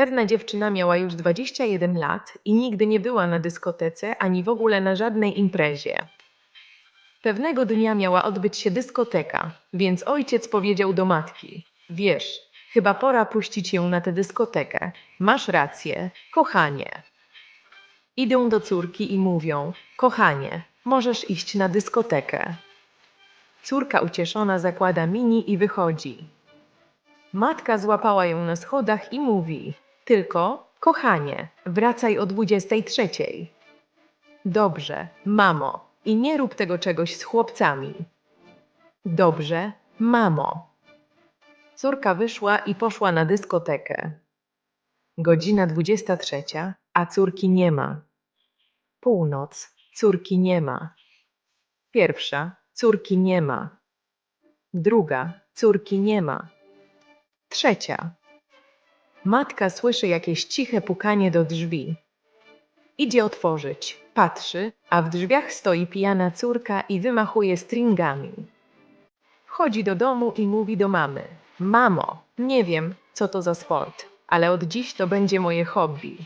Pewna dziewczyna miała już 21 lat i nigdy nie była na dyskotece ani w ogóle na żadnej imprezie. Pewnego dnia miała odbyć się dyskoteka, więc ojciec powiedział do matki: Wiesz, chyba pora puścić ją na tę dyskotekę. Masz rację, kochanie. Idą do córki i mówią: Kochanie, możesz iść na dyskotekę. Córka ucieszona zakłada mini i wychodzi. Matka złapała ją na schodach i mówi: Tylko, kochanie, wracaj o 23. Dobrze, mamo, i nie rób tego czegoś z chłopcami. Dobrze, mamo. Córka wyszła i poszła na dyskotekę. Godzina 23, a córki nie ma. Północ, córki nie ma. Pierwsza, córki nie ma. Druga, córki nie ma. Trzecia. Matka słyszy jakieś ciche pukanie do drzwi. Idzie otworzyć, patrzy, a w drzwiach stoi pijana córka i wymachuje stringami. Wchodzi do domu i mówi do mamy: Mamo, nie wiem, co to za sport, ale od dziś to będzie moje hobby.